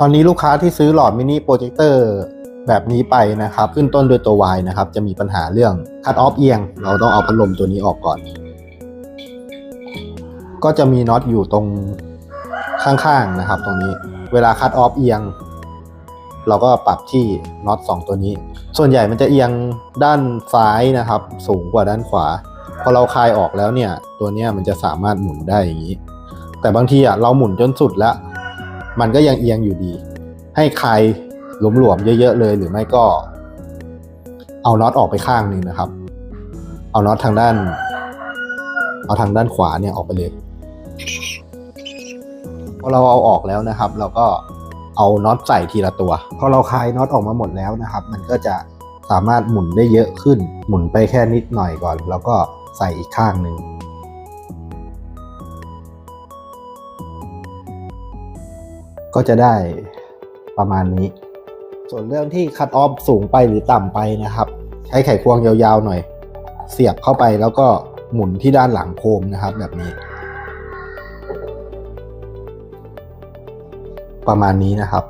ตอนนี้ลูกค้าที่ซื้อหลอดมินิโปรเจคเตอร์แบบนี้ไปนะครับ ขึ้นต้นด้วยตัว Y นะครับ จะมีปัญหาเรื่อง cut off เอียง เราต้องเอาพัดลมตัวนี้ออกก่อน ก็จะมีน็อตอยู่ตรงข้างๆนะครับ ตรงนี้เวลา cut off เอียง เราก็ปรับที่น็อต2ตัวนี้ ส่วนใหญ่มันจะเอียงด้านซ้ายนะครับ สูงกว่าด้านขวา พอเราคลายออกแล้วเนี่ย ตัวนี้มันจะสามารถหมุนได้อย่างนี้ แต่บางทีอะเราหมุนจนสุดแล้ว มันก็ยังเอียงอยู่ดี ให้ใคลายหลวมๆเยอะๆเลย หรือไม่ก็ เอาน็อตออกไปข้างหนึ่งนะครับ เอาน็อตทางด้าน เอาทางด้านขวาเนี่ยออกไปเลยพอเราเอาออกแล้วนะครับ เราก็เอาน็อตใส่ทีละตัวพอเราคลายน็อตออกมาหมดแล้วนะครับ มันก็จะสามารถหมุนได้เยอะขึ้น หมุนไปแค่นิดหน่อยก่อน แล้วก็ใส่อีกข้างหนึ่ง ก็จะได้ประมาณนี้ ส่วนเรื่องที่คัดออฟสูงไปหรือต่ำไปนะครับ ใช้ไขควงยาวๆหน่อย เสียบเข้าไปแล้วก็หมุนที่ด้านหลังโคมนะครับ แบบนี้ ประมาณนี้นะครับ